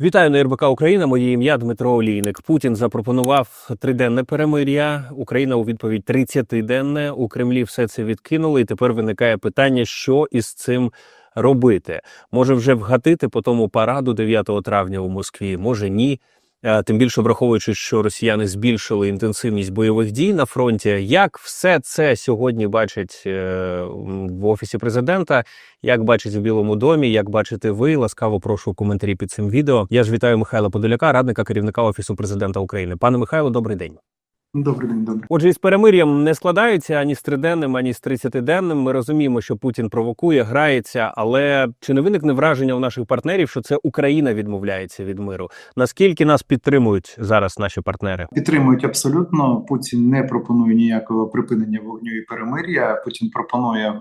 Вітаю на РБК Україна. Моє ім'я Дмитро Олійник. Путін запропонував триденне перемир'я. Україна у відповідь 30-денне. У Кремлі все це відкинули. І тепер виникає питання, що із цим робити. Може вже вгатити по тому параду 9 травня у Москві, може ні. Е, Тим більше враховуючи, що росіяни збільшили інтенсивність бойових дій на фронті. Як все це сьогодні бачать е, в офісі президента? Як бачить в Білому домі, як бачите ви, ласкаво прошу коментарі під цим відео. Я ж вітаю Михайла Подоляка, радника керівника офісу президента України. Пане Михайло, добрий день. Добрий день, добрий. Отже, із перемир'ям не складається ані з триденним, ані з 30-денним. Ми розуміємо, що Путін провокує, грається, але чи не виникне враження у наших партнерів, що це Україна відмовляється від миру? Наскільки нас підтримують зараз наші партнери? Підтримують абсолютно. Путін не пропонує ніякого припинення вогню і перемир'я. Путін пропонує е,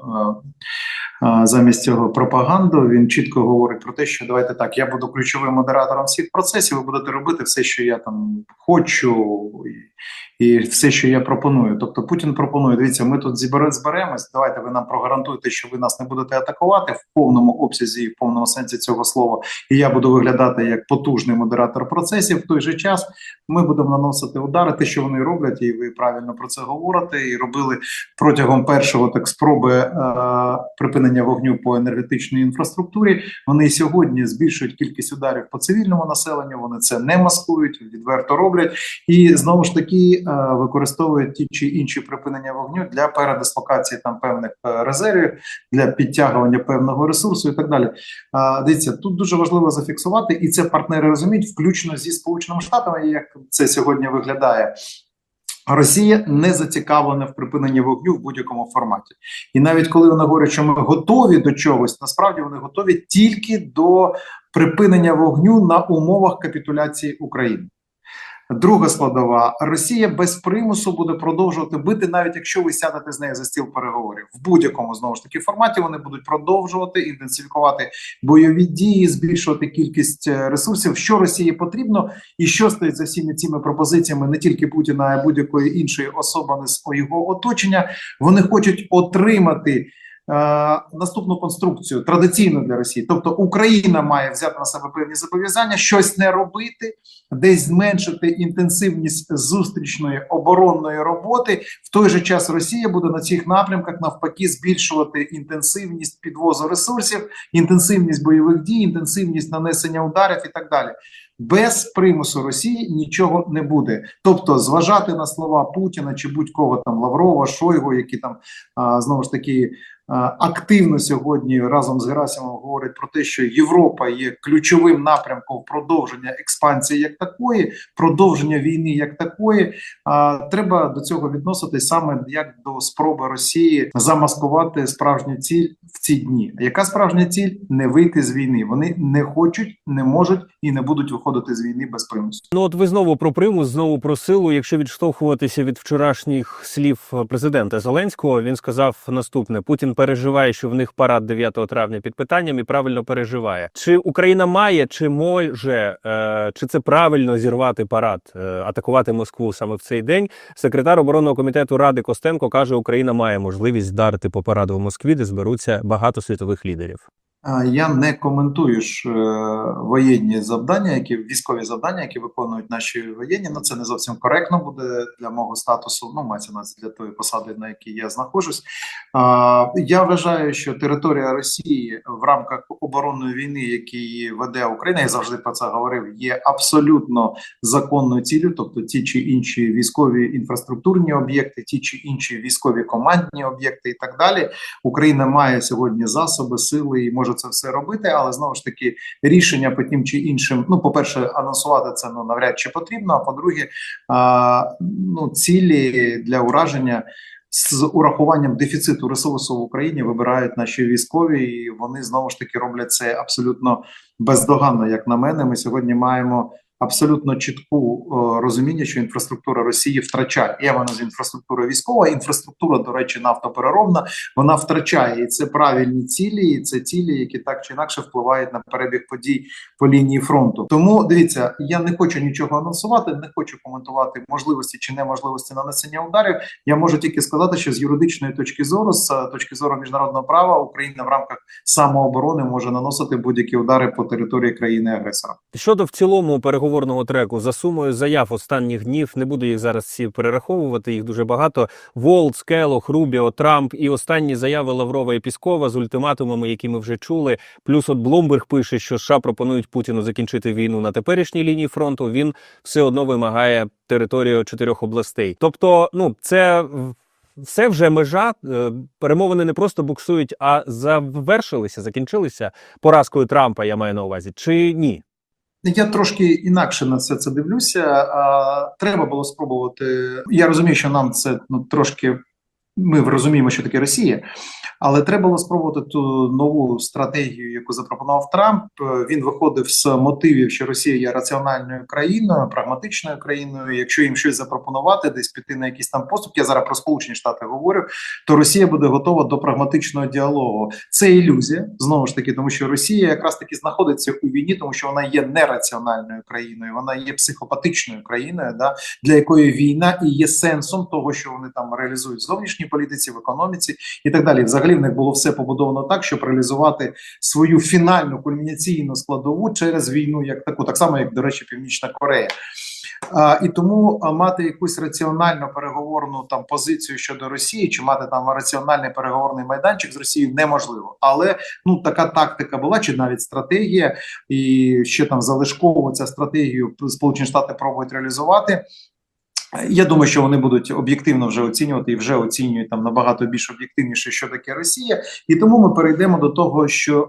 е, замість цього пропаганду. Він чітко говорить про те, що давайте так, я буду ключовим модератором всіх процесів. Ви будете робити все, що я там хочу, і, все, що я пропоную. Тобто Путін пропонує: дивіться, ми тут зберемось. Давайте ви нам прогарантуєте, що ви нас не будете атакувати в повному обсязі і в повному сенсі цього слова. І я буду виглядати як потужний модератор процесів. В той же час ми будемо наносити удари, те, що вони роблять, і ви правильно про це говорите. І робили протягом першого так спроби е, припинення вогню по енергетичній інфраструктурі. Вони сьогодні збільшують кількість ударів по цивільному населенню. Вони це не маскують, відверто роблять, і знову ж таки е, використовують ті чи інші припинення вогню для передислокації там певних е, резервів, для підтягування певного ресурсу і так далі. Дивіться, тут дуже важливо зафіксувати, і це партнери розуміють, включно зі Сполученими Штатами, як це сьогодні виглядає. Росія не зацікавлена в припиненні вогню в будь-якому форматі, і навіть коли вони говорять, що ми готові до чогось, насправді вони готові тільки до припинення вогню на умовах капітуляції України. Друга складова: Росія без примусу буде продовжувати бити, навіть якщо ви сядете з нею за стіл переговорів в будь-якому знову ж таки форматі. Вони будуть продовжувати інтенсифікувати бойові дії, збільшувати кількість е, ресурсів, що Росії потрібно, і що стоїть за всіми цими пропозиціями не тільки Путіна, а будь-якої іншої особи з його оточення. Вони хочуть отримати. Е, Наступну конструкцію традиційну для Росії, тобто Україна має взяти на себе певні зобов'язання, щось не робити, десь зменшити інтенсивність зустрічної оборонної роботи. В той же час Росія буде на цих напрямках навпаки збільшувати інтенсивність підвозу ресурсів, інтенсивність бойових дій, інтенсивність нанесення ударів і так далі. Без примусу Росії нічого не буде. Тобто, зважати на слова Путіна чи будь-кого там Лаврова, Шойгу, які там знову ж таки активно сьогодні разом з Герасимовим говорять про те, що Європа є ключовим напрямком продовження експансії як такої, продовження війни як такої. А, треба до цього відноситись саме як до спроби Росії замаскувати справжню ціль в ці дні. Яка справжня ціль? Не вийти з війни. Вони не хочуть, не можуть і не будуть виходити з війни без примусу. Ну, от ви знову про примус, знову про силу. Якщо відштовхуватися від вчорашніх слів президента Зеленського, він сказав наступне: Путін переживає, що в них парад 9 травня під питанням і правильно переживає. Чи Україна має, чи може, е, чи це правильно зірвати парад, е, атакувати Москву саме в цей день? Секретар оборонного комітету Ради Костенко каже, Україна має можливість вдарити по параду в Москві, де зберуться багато світових лідерів. Я не коментую ж е, воєнні завдання, які військові завдання, які виконують наші воєнні. Ну це не зовсім коректно буде для мого статусу. Ну мається на для тої посади, на якій я знаходжусь. Я вважаю, що територія Росії в рамках оборонної війни, які веде Україна, я завжди про це говорив, є абсолютно законною ціллю, тобто ті чи інші військові інфраструктурні об'єкти, ті чи інші військові командні об'єкти, і так далі. Україна має сьогодні засоби, сили і може це все робити, але знову ж таки рішення по тим чи іншим. Ну, по-перше, анонсувати це ну навряд чи потрібно. А по-друге, ну цілі для ураження. З урахуванням дефіциту ресурсу в Україні вибирають наші військові, і вони знову ж таки роблять це абсолютно бездоганно. Як на мене, ми сьогодні маємо абсолютно чітку е, розуміння, що інфраструктура Росії втрачає. Я маю з інфраструктура військова, інфраструктура, до речі, нафтопереробна, вона втрачає і це правильні цілі, і це цілі, які так чи інакше впливають на перебіг подій по лінії фронту. Тому дивіться, я не хочу нічого анонсувати, не хочу коментувати можливості чи неможливості нанесення ударів. Я можу тільки сказати, що з юридичної точки зору, з е, точки зору міжнародного права, Україна в рамках самооборони може наносити будь-які удари по території країни-агресора. Щодо в цілому переговорного треку за сумою заяв останніх днів, не буду їх зараз всі перераховувати. Їх дуже багато. Волц, Келох, Рубіо, Трамп і останні заяви Лаврова і Піскова з ультиматумами, які ми вже чули. Плюс от Блумберг пише, що США пропонують Путіну закінчити війну на теперішній лінії фронту. Він все одно вимагає територію чотирьох областей. Тобто, ну це все вже межа. Е, Перемовини не просто буксують, а завершилися, закінчилися поразкою Трампа. Я маю на увазі, чи ні? Я трошки інакше на це це дивлюся. А, треба було спробувати. Я розумію, що нам це ну трошки. Ми розуміємо, що таке Росія, але треба було спробувати ту нову стратегію, яку запропонував Трамп. Е, Він виходив з мотивів, що Росія є раціональною країною, прагматичною країною. Якщо їм щось запропонувати, десь піти на якісь там поступки, я зараз про Сполучені Штати говорю, то Росія буде готова до прагматичного діалогу. Це ілюзія знову ж таки, тому що Росія якраз таки знаходиться у війні, тому що вона є нераціональною країною, вона є психопатичною країною, да для якої війна і є сенсом того, що вони там реалізують в зовнішній політиці, в економіці і так далі. Взагалі в них було все побудовано так, щоб реалізувати свою фінальну кульмінаційну складову через війну, як таку, так само як до речі, Північна Корея. А, і тому мати якусь раціональну переговорну там позицію щодо Росії, чи мати там раціональний переговорний майданчик з Росією неможливо. Але ну така тактика була, чи навіть стратегія, і ще там залишково ця стратегію Сполучені Штати пробують реалізувати. Я думаю, що вони будуть об'єктивно вже оцінювати і вже оцінюють там набагато більш об'єктивніше, що таке Росія, і тому ми перейдемо до того, що,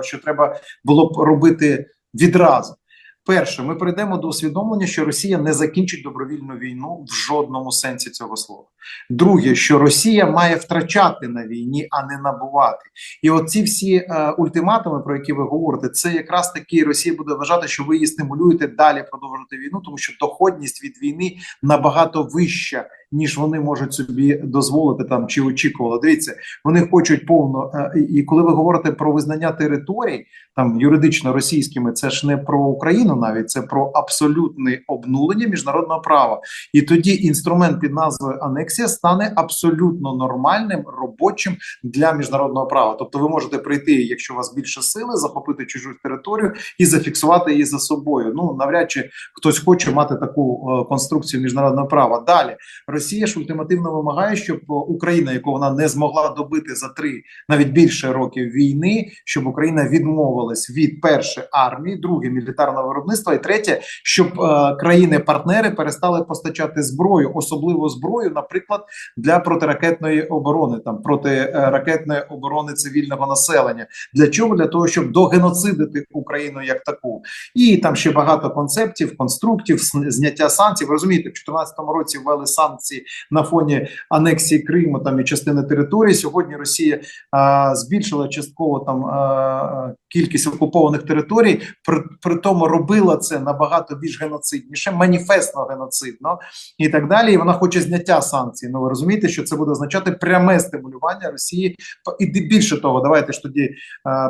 е, що треба було б робити відразу. Перше, ми прийдемо до усвідомлення, що Росія не закінчить добровільну війну в жодному сенсі цього слова. Друге, що Росія має втрачати на війні, а не набувати. І оці всі е, ультиматуми, про які ви говорите, це якраз таки Росія буде вважати, що ви її стимулюєте далі продовжувати війну, тому що доходність від війни набагато вища, ніж вони можуть собі дозволити там чи очікували. Дивіться, вони хочуть повно. Е, і- коли ви говорите про визнання територій, там юридично російськими, це ж не про Україну, навіть це про абсолютне обнулення міжнародного права. І тоді інструмент під назвою анексія стане абсолютно нормальним робочим для міжнародного права. Тобто, ви можете прийти, якщо у вас більше сили, захопити чужу територію і зафіксувати її за собою. Ну навряд чи хтось хоче мати таку е, конструкцію міжнародного права. Далі Росія ж ультимативно вимагає, щоб е, Україна, яку вона не змогла добити за три навіть більше років війни, щоб Україна відмовилась від перше армії, друге мілітарного виробництва, і третє, щоб е, країни-партнери перестали постачати зброю, особливо зброю, наприклад, для протиракетної оборони, там протиракетної оборони цивільного населення. Для чого? Для того, щоб догеноцидити Україну як таку, і там ще багато концептів, конструктів, зняття санкцій. Ви розумієте, в 2014 році ввели санкції на фоні анексії Криму там і частини території. Сьогодні Росія а, збільшила частково там а, кількість окупованих територій, при, при тому робила це набагато більш геноцидніше, маніфестно геноцидно і так далі. І вона хоче зняття санкцій. Ну ви розумієте, що це буде означати пряме стимулювання Росії. І більше того, давайте ж тоді е,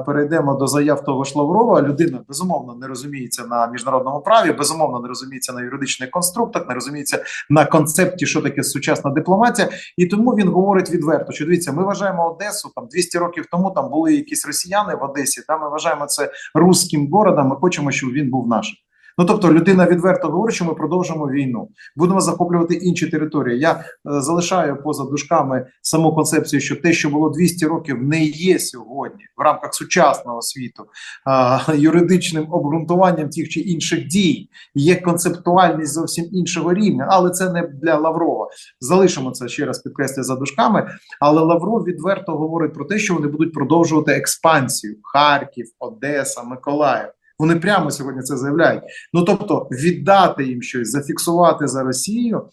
перейдемо до заяв того ж Лаврова. Людина безумовно не розуміється на міжнародному праві, безумовно не розуміється на юридичних конструктах, не розуміється на концепті, що таке сучасна дипломатія. І тому він говорить відверто, що дивіться, ми вважаємо Одесу там 200 років тому. Там були якісь росіяни в Одесі. Там ми вважаємо це руським городом. Ми хочемо, щоб він був нашим. Ну тобто людина відверто говорить, що ми продовжимо війну, будемо захоплювати інші території. Я е, залишаю поза дужками саму концепцію, що те, що було 200 років, не є сьогодні в рамках сучасного світу а, юридичним обґрунтуванням тих чи інших дій. Є концептуальність зовсім іншого рівня, але це не для Лаврова. Залишимо це ще раз підкреслю за дужками. Але Лавров відверто говорить про те, що вони будуть продовжувати експансію: Харків, Одеса, Миколаїв. Вони прямо сьогодні це заявляють. Ну тобто, віддати їм щось, зафіксувати за Росію.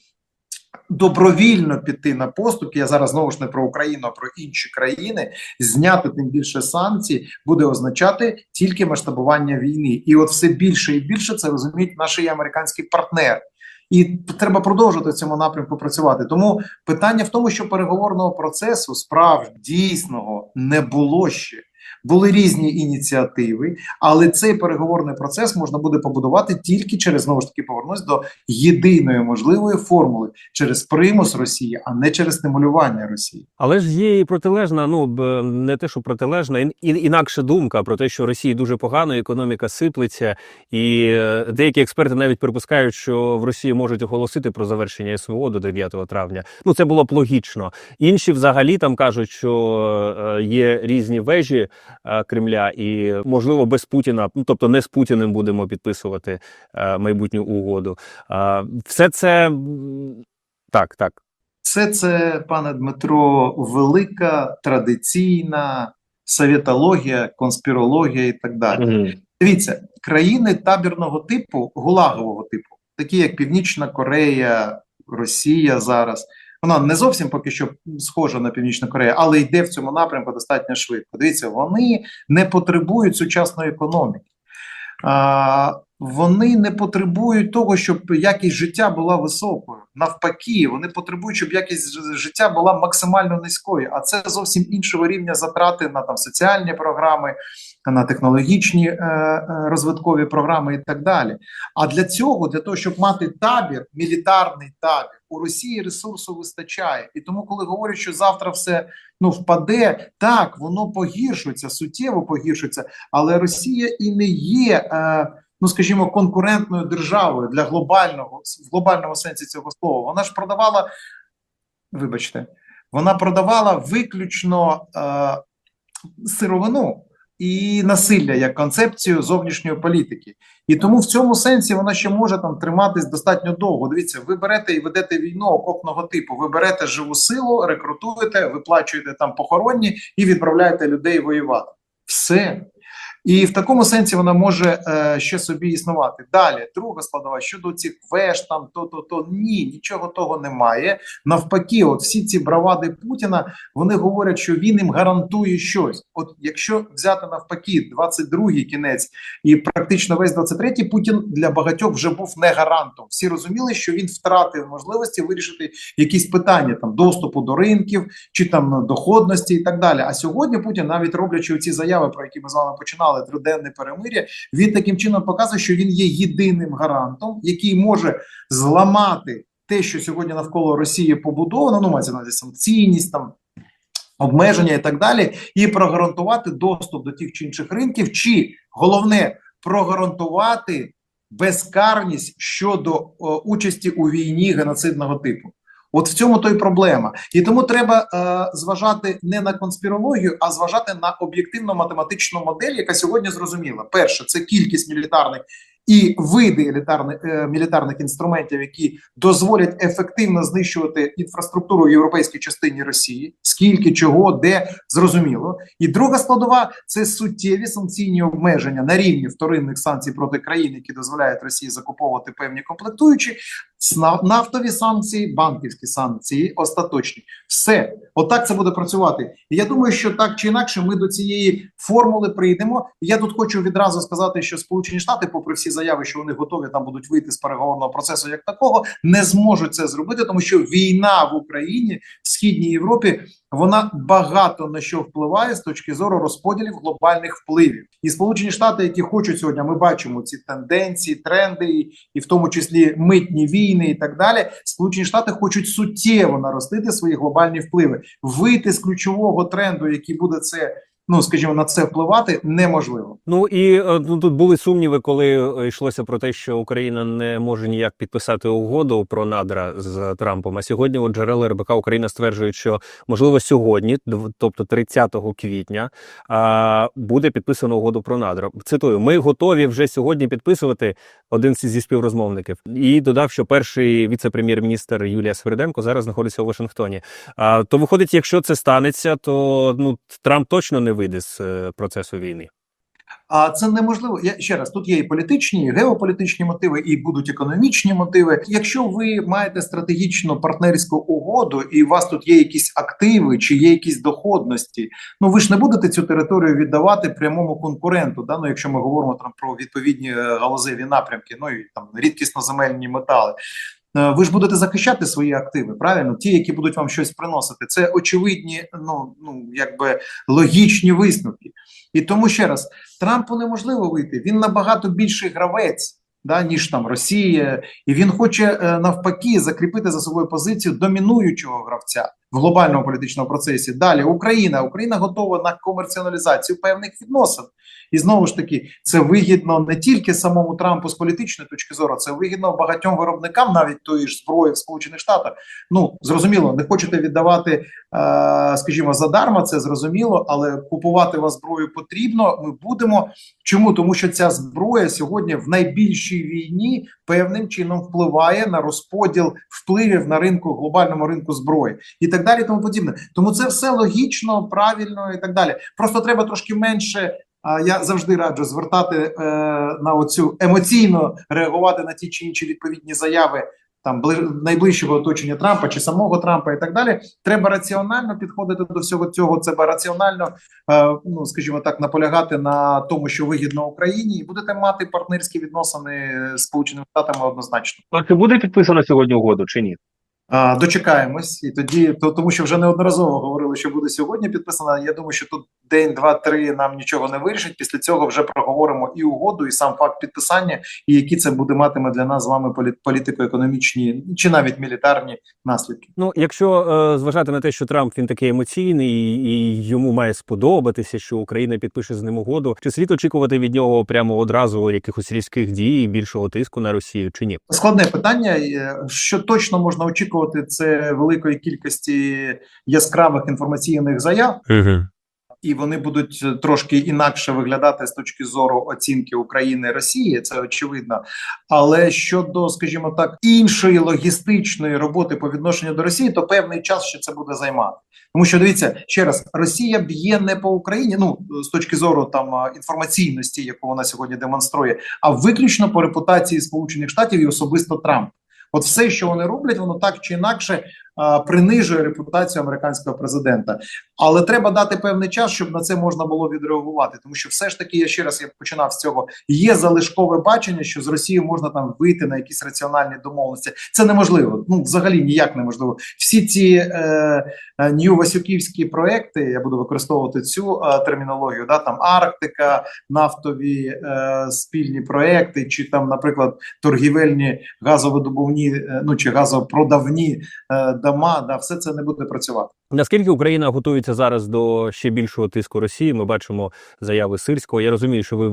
добровільно піти на поступки. Я зараз знову ж не про Україну, а про інші країни. Зняти тим більше санкцій буде означати тільки масштабування війни, і от все більше і більше це розуміють наші американські партнери. І треба продовжувати в цьому напрямку працювати. Тому питання в тому, що переговорного процесу справді дійсного не було ще. Були різні ініціативи, але цей переговорний процес можна буде побудувати тільки через знову ж таки повернусь до єдиної можливої формули через примус Росії, а не через стимулювання Росії. Але ж є і протилежна, ну не те, що протилежна, ін- інакша думка про те, що Росії дуже погано, економіка сиплеться, і е, деякі експерти навіть припускають, що в Росії можуть оголосити про завершення СВО до 9 травня. Ну це було б логічно. Інші взагалі там кажуть, що е, є різні вежі е, Кремля, і можливо без Путіна, ну тобто не з Путіним будемо підписувати е, майбутню угоду. Е, Все це так, так. Все це, пане Дмитро, велика традиційна совєтологія, конспірологія і так далі. Дивіться, країни табірного типу, гулагового типу, такі як Північна Корея, Росія зараз. Вона не зовсім поки що схожа на Північну Корею, але йде в цьому напрямку достатньо швидко. Дивіться, вони не потребують сучасної економіки. А, вони не потребують того, щоб якість життя була високою. Навпаки, вони потребують, щоб якість життя була максимально низькою. А це зовсім іншого рівня затрати на там соціальні програми, на технологічні е, е, розвиткові програми і так далі. А для цього, для того, щоб мати табір, мілітарний табір, у Росії ресурсу вистачає. І тому, коли говорять, що завтра все ну впаде, так воно погіршується, суттєво погіршується, але Росія і не є. Е, Ну, скажімо, конкурентною державою для глобального в глобальному сенсі цього слова. Вона ж продавала, вибачте, вона продавала виключно е, сировину і насилля як концепцію зовнішньої політики. І тому в цьому сенсі вона ще може там триматись достатньо довго. Дивіться, ви берете і ведете війну окопного типу. Ви берете живу силу, рекрутуєте, виплачуєте там похоронні і відправляєте людей воювати. Все. І в такому сенсі вона може е, ще собі існувати. Далі, друга складова щодо цих веш, там то, то, то ні, нічого того немає. Навпаки, от всі ці бравади Путіна вони говорять, що він їм гарантує щось. От якщо взяти навпаки, 22-й кінець і практично весь 23-й, Путін для багатьох вже був не гарантом. Всі розуміли, що він втратив можливості вирішити якісь питання там доступу до ринків чи там доходності і так далі. А сьогодні Путін, навіть роблячи ці заяви, про які ми з вами починали, триденне перемир'я, він таким чином показує, що він є єдиним гарантом, який може зламати те, що сьогодні навколо Росії побудовано. Ну мається на санкційність там. Обмеження і так далі, і прогарантувати доступ до тих чи інших ринків, чи головне прогарантувати безкарність щодо о, участі у війні геноцидного типу. От в цьому то й проблема. І тому треба е, зважати не на конспірологію, а зважати на об'єктивну математичну модель, яка сьогодні зрозуміла. Перше, це кількість мілітарних і види елітарних е, мілітарних інструментів, які дозволять ефективно знищувати інфраструктуру в європейській частині Росії. Скільки, чого, де зрозуміло. І друга складова це суттєві санкційні обмеження на рівні вторинних санкцій проти країн, які дозволяють Росії закуповувати певні комплектуючі, нафтові санкції, банківські санкції, остаточні. Все, отак це буде працювати. І я думаю, що так чи інакше ми до цієї формули прийдемо. Я тут хочу відразу сказати, що Сполучені Штати, попри всі заяви, що вони готові там будуть вийти з переговорного процесу як такого, не зможуть це зробити, тому що війна в Україні в східній Європі вона багато на що впливає з точки зору розподілів глобальних впливів. І Сполучені Штати, які хочуть сьогодні, ми бачимо ці тенденції, тренди, і- в тому числі митні війни, і так далі. Сполучені Штати хочуть суттєво наростити свої глобальні впливи, вийти з ключового тренду, який буде це. Ну, скажімо, на це впливати неможливо. Ну і е, ну, тут були сумніви, коли е, йшлося про те, що Україна не може ніяк підписати угоду про надра з Трампом. А сьогодні от джерела РБК Україна стверджують, що можливо сьогодні, тобто 30 квітня, буде підписано угоду про надра. Цитую: ми готові вже сьогодні підписувати один зі співрозмовників. І додав, що перший віце-прем'єр-міністр Юлія Сверденко зараз знаходиться у Вашингтоні. А то виходить, якщо це станеться, то ну Трамп точно не вийде з е, процесу війни. А це неможливо. Я ще раз тут є і політичні, і геополітичні мотиви, і будуть економічні мотиви. Якщо ви маєте стратегічну партнерську угоду, і у вас тут є якісь активи чи є якісь доходності, ну ви ж не будете цю територію віддавати прямому конкуренту. Да? Ну, якщо ми говоримо там про відповідні е, галузеві напрямки, ну і там рідкісноземельні метали. Е, Ви ж будете захищати свої активи, правильно? Ті, які будуть вам щось приносити. Це очевидні, ну ну якби логічні висновки. І тому ще раз Трампу неможливо вийти. Він набагато більший гравець. Да, ніж там Росія, і він хоче е, навпаки закріпити за собою позицію домінуючого гравця в глобальному політичному процесі. Далі Україна. Україна готова на комерціоналізацію певних відносин, і знову ж таки, це вигідно не тільки самому Трампу з політичної точки зору, це вигідно багатьом виробникам, навіть тої ж зброї в Сполучених Штатах. Ну зрозуміло, не хочете віддавати, е, скажімо, задарма, це зрозуміло, але купувати вас зброю потрібно. Ми будемо. Чому тому, що ця зброя сьогодні в найбільшій війні певним чином впливає на розподіл впливів на ринку глобальному ринку зброї і так далі. Тому подібне. Тому це все логічно, правильно і так далі. Просто треба трошки менше. А я завжди раджу звертати е, на оцю емоційно реагувати на ті чи інші відповідні заяви там бли- найближчого оточення Трампа чи самого Трампа і так далі. Треба раціонально підходити до всього цього. Треба раціонально, е, ну скажімо так, наполягати на тому, що вигідно Україні, і будете мати партнерські відносини з Сполученими Штатами однозначно. А чи буде підписано сьогодні угоду чи ні? А, дочекаємось, і тоді, то тому що вже неодноразово говорили, що буде сьогодні підписано. Я думаю, що тут день, два, три нам нічого не вирішить. Після цього вже проговоримо і угоду, і сам факт підписання, і які це буде матиме для нас з вами полі- політико-економічні чи навіть мілітарні наслідки. Ну, якщо е, зважати на те, що Трамп він такий емоційний і, і йому має сподобатися, що Україна підпише з ним угоду, чи слід очікувати від нього прямо одразу якихось різких дій більшого тиску на Росію, чи ні? Складне питання. Е, Що точно можна очікувати, це великої кількості яскравих інформаційних заяв. Угу. і вони будуть трошки інакше виглядати з точки зору оцінки України Росії, це очевидно. Але щодо, скажімо так, іншої логістичної роботи по відношенню до Росії, то певний час ще це буде займати. Тому що дивіться ще раз, Росія б'є не по Україні, ну з точки зору там інформаційності, яку вона сьогодні демонструє, а виключно по репутації Сполучених Штатів і особисто Трамп. От все, що вони роблять, воно так чи інакше принижує репутацію американського президента. Але треба дати певний час, щоб на це можна було відреагувати. Тому що все ж таки, я ще раз я починав з цього. Є залишкове бачення, що з Росією можна там вийти на якісь раціональні домовленості. Це неможливо. Ну взагалі ніяк неможливо. Всі ці е, е, нью-васюківські проекти, я буду використовувати цю е, термінологію. Да, там Арктика, нафтові е, спільні проекти, чи там, наприклад, торгівельні газовидобувні, е, ну чи газопродавні е, дома. Да, все це не буде працювати. Наскільки Україна готується зараз до ще більшого тиску Росії? Ми бачимо заяви Сирського. Я розумію, що ви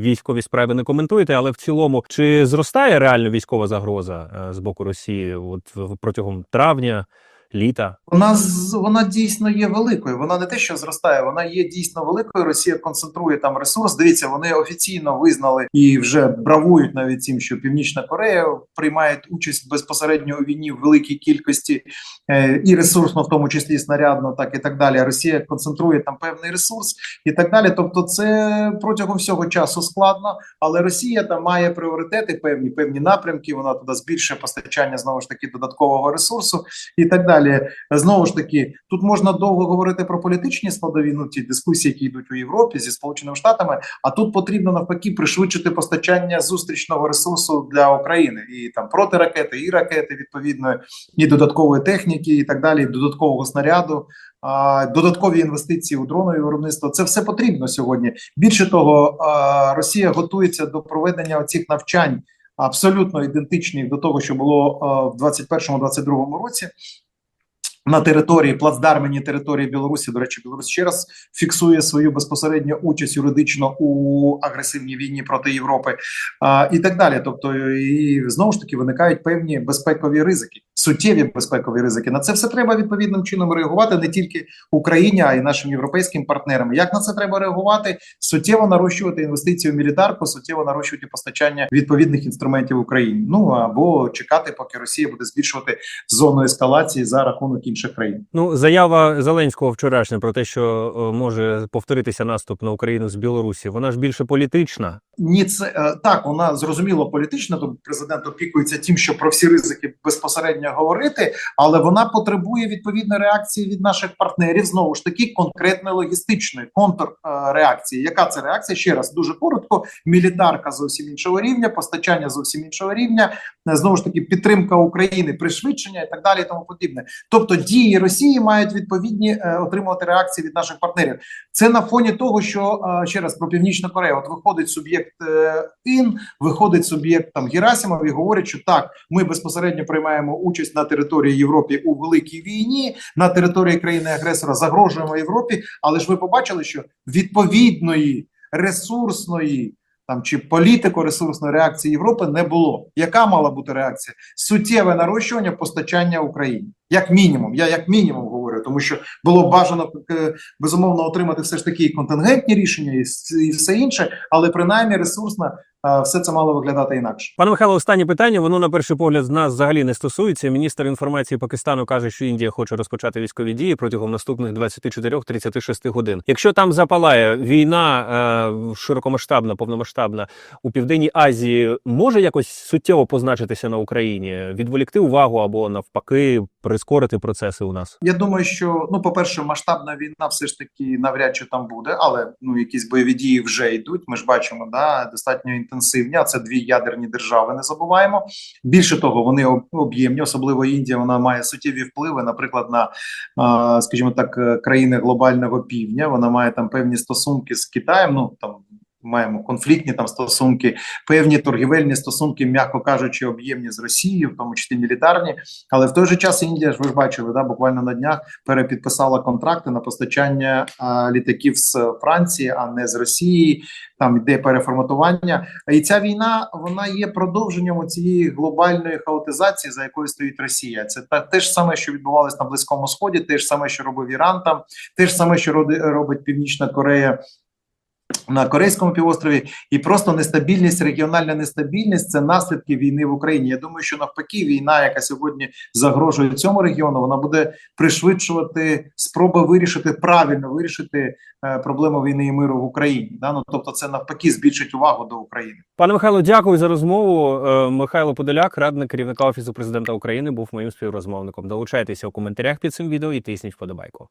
військові справи не коментуєте, але в цілому чи зростає реально військова загроза е, з боку Росії от протягом травня, літа? Вона вона дійсно є великою. Вона не те, що зростає, вона є дійсно великою. Росія концентрує там ресурс. Дивіться, вони офіційно визнали і вже бравують навіть цим, що Північна Корея приймає участь безпосередньо у війні в великій кількості е, і ресурсно, в тому числі снарядно, так і так далі. Росія концентрує там певний ресурс і так далі. Тобто, це протягом всього часу складно, але Росія там має пріоритети, певні певні напрямки. Вона туди збільшує постачання знову ж таки додаткового ресурсу і так далі. Знову ж таки, тут можна довго говорити про політичні складові, ну ті дискусії, які йдуть у Європі зі Сполученими Штатами. А тут потрібно навпаки пришвидшити постачання зустрічного ресурсу для України і там протиракети, і ракети відповідно, і додаткової техніки, і так далі, і додаткового снаряду. Додаткові інвестиції у дронові виробництво це все потрібно сьогодні. Більше того, Росія готується до проведення цих навчань абсолютно ідентичних до того, що було в 2021-2022 році на території плацдармені території Білорусі. До речі, Білорусь ще раз фіксує свою безпосередню участь юридично у агресивній війні проти Європи а, і так далі. Тобто, і знову ж таки виникають певні безпекові ризики. суттєві безпекові ризики. На це все треба відповідним чином реагувати не тільки Україні, а й нашим європейським партнерам. Як на це треба реагувати? Суттєво нарощувати інвестиції в мілітарку, суттєво нарощувати постачання відповідних інструментів Україні. Ну або чекати, поки Росія буде збільшувати зону ескалації за рахунок інших країн. Ну, заява Зеленського вчорашня про те, що е, може повторитися наступ на Україну з Білорусі, вона ж більше політична. Ні, це е, так, вона зрозуміло політична. Тобто президент опікується тим, що про всі ризики безпосередньо говорити, але вона потребує відповідної реакції від наших партнерів. Знову ж таки, конкретної логістичної контрреакції. Яка це реакція? Ще раз дуже коротко. Мілітарка зовсім іншого рівня, постачання зовсім іншого рівня. е, Знову ж таки, підтримка України, пришвидшення і так далі, і тому подібне. Тобто дії Росії мають відповідні е, отримувати реакції від наших партнерів. Це на фоні того, що е, ще раз про північну Корею. От виходить суб'єкт е, ін, виходить суб'єкт там Герасимов і говорить, що так, ми безпосередньо приймаємо участь на території Європи у великій війні, на території країни агресора загрожуємо Європі. Але ж ви побачили, що відповідної ресурсної. Там чи політико-ресурсної реакції Європи не було. Яка мала бути реакція? Суттєве нарощування постачання Україні, як мінімум. Я як мінімум говорю, тому що було бажано е, безумовно отримати все ж таки контингентні рішення, і, все інше, але принаймні ресурсно е, все це мало виглядати інакше. Пане Михайло, останнє питання. Воно на перший погляд з нас взагалі не стосується. Міністр інформації Пакистану каже, що Індія хоче розпочати військові дії протягом наступних 24-36 годин. Якщо там запалає війна е, широкомасштабна, повномасштабна у південній Азії, може якось суттєво позначитися на Україні, відволікти увагу або навпаки прискорити процеси у нас. Я думаю, що ну, по-перше, масштабна війна все ж таки навряд чи там буде, але ну якісь бойові дії вже йдуть. Ми ж бачимо, да достатньо інтенсивні. А це дві ядерні держави. Не забуваємо. Більше того, вони об'ємні, особливо Індія. Вона має суттєві впливи, наприклад, на скажімо так, е, країни глобального півдня. Вона має там певні стосунки з Китаєм. Ну там. Маємо конфліктні там стосунки, певні торгівельні стосунки, м'яко кажучи, об'ємні з Росією, в тому числі мілітарні. Але в той же час Індія ж ви ж бачили, да, буквально на днях перепідписала контракти на постачання а, літаків з Франції, а не з Росії. Там йде переформатування. І ця війна вона є продовженням цієї глобальної хаотизації, за якою стоїть Росія. Це та те ж саме, що відбувалось на Близькому Сході, те ж саме, що робив Іран там, те ж саме, що роди- робить Північна Корея. На Корейському півострові і просто нестабільність, регіональна нестабільність це наслідки війни в Україні. Я думаю, що навпаки, війна, яка сьогодні загрожує цьому регіону, вона буде пришвидшувати спроби вирішити правильно вирішити е, проблему війни і миру в Україні. Да? Ну, тобто, це навпаки збільшить увагу до України. Пане Михайло, дякую за розмову. Е, Михайло Подоляк, радник керівника офісу президента України, був моїм співрозмовником. Долучайтеся у коментарях під цим відео і тисніть вподобайку.